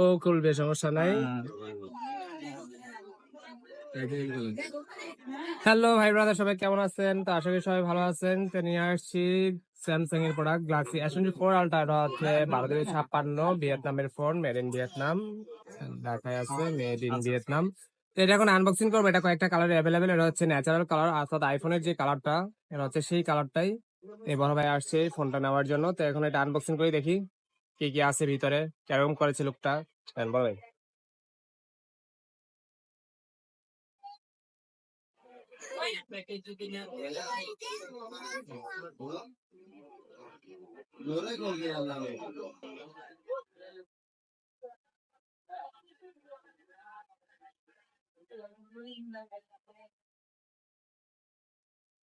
ও খুলবে সমস্যা নাই। হ্যালো ভাই ব্রাদার সবাই কেমন আছেন? তো আশা করি সবাই ভালো আছেন। তো নিয়ে আসছি স্যামসাং এর product Galaxy S twenty four Ultra এটা হচ্ছে বারো দুই ছাপ্পান্ন ভিয়েতনামের ফোন মেড ইন ভিয়েতনাম ঢাকায় আছে মেড ইন ভিয়েতনাম তো এটা এখন আনবক্সিং করব এটা কয়েকটা কালার অ্যাভেলেবেল এটা হচ্ছে ন্যাচারাল কালার অর্থাৎ আইফোনের যে কালারটা এটা হচ্ছে সেই কালারটাই এই বড় ভাই আসছে ফোনটা নেওয়ার জন্য। তো এখন এটা আনবক্সিং করে দেখি। কি কি আছে ভিতরে? কেরকম করেছে লোকটা? হ্যাঁ, বড় ভাই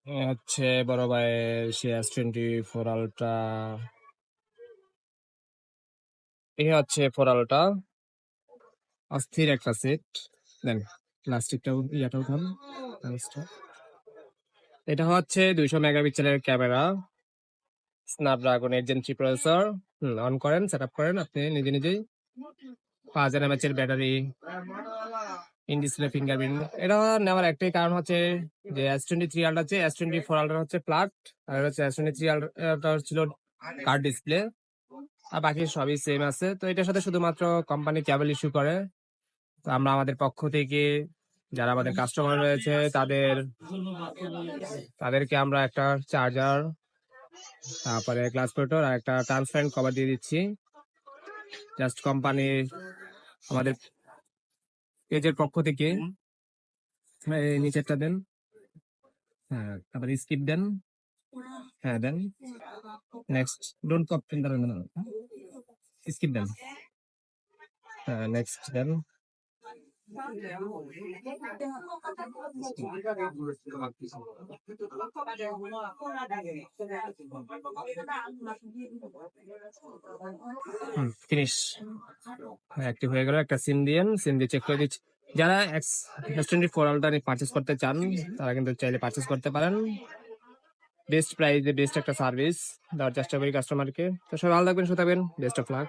এ হচ্ছে বড় ভাইয়ের সে এস টোয়েন্টি ফোর আলট্রা এই হচ্ছে ফোর আলট্রা অস্থির একটা সেট দেন প্লাস্টিকটাও ইয়াটাও খান এটা হচ্ছে দুইশো মেগাপিক্সেলের camera. Snapdragon eight Gen three processor on করেন সেট আপ করেন আপনি নিজে নিজেই। পাঁচ হাজার এমএচ এর ব্যাটারি ইন ফিঙ্গারপ্রিন্ট এটা নেওয়ার একটাই কারণ হচ্ছে যে এস টোয়েন্টি থ্রি আলট্রা আছে এস টোয়েন্টি ফোর আলট্রা হচ্ছে ফ্ল্যাট আর হচ্ছে এস টোয়েন্টি থ্রি আলট্রা ছিল কার্ড ডিসপ্লে আর বাকি সবই সেম আছে। তো এটার সাথে শুধুমাত্র কোম্পানি কেবল ইস্যু করে। তো আমরা আমাদের পক্ষ থেকে যারা আমাদের কাস্টমার রয়েছে, তাদের তাদেরকে আমরা একটা চার্জার তারপরে গ্লাস প্রোটেক্টর আর একটা ট্রান্সপারেন্ট কভার দিয়ে দিচ্ছি। জাস্ট কোম্পানি আমাদের পেজের পক্ষ থেকে। নিচেরটা দেন। হ্যাঁ তারপরে স্কিপ দেন। হ্যাঁ দেন নেক্সট ডোন্ট কপ দাঁড়ান না স্কিপ দেন হ্যাঁ নেক্সট দেন ফিনিশ অ্যাক্টিভ হয়ে গেল, একটা সিম দিয়েন সিম দিয়ে চেক করে দিচ্ছি। যারা X twenty four ultra purchase করতে চান, তারা কিন্তু চাইলে পারচেস করতে পারেন। বেস্ট প্রাইসে বেস্ট একটা সার্ভিস দেওয়ার চেষ্টা করি কাস্টমারকে তো সবাই ভালো থাকবেন সুতাবেন বেস্ট অফ লাক